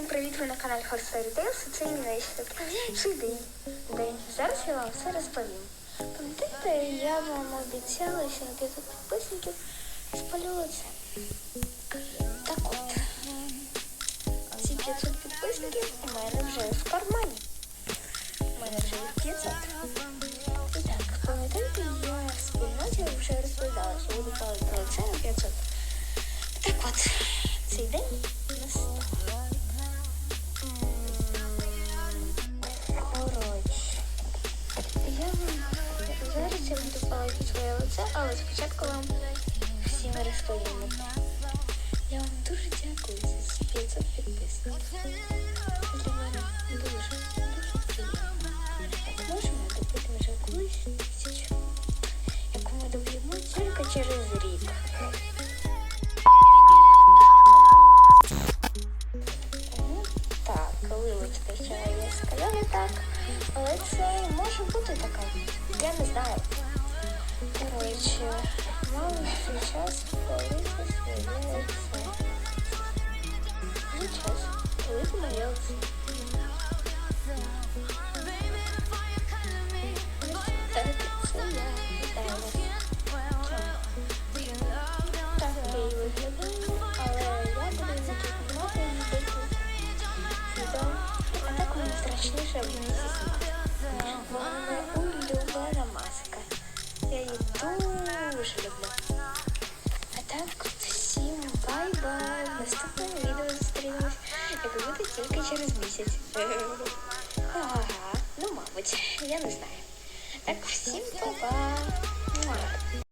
привіт! Ви на каналі Horse Fairy Tales. Це мій найшвидший день. Зараз я вам все розповім. Пам'ятаєте, я вам обіцяла, що на 500 підписників спалю це. Так от, ці 500 підписників у мене вже в кармані. У мене вже їх 500. І так, пам'ятаєте, я в спільноті вже розповідала, що буду лице на 500. Так от, цей день палити своє лице, але спочатку вам всім розповім. Я вам дуже дякую за 500 підписників. Для мене дуже, дуже приємно. Як можемо добити вже колись тисячу, яку ми доб'ємо тільки через рік. Ну, Так, вибачте, що я сказала так, але це може бути таке. Я не знаю. Коротше, мало зараз полити своє лице. Ну, час, полити моє лице. Так, це я. Вітаю вас. Так, я і виглядаю, але я буду зачекувати відео. А так мені страшніше в місці буде тільки через місяць. Ага, ну мабуть, я не знаю. Так, всім па-па. Муа.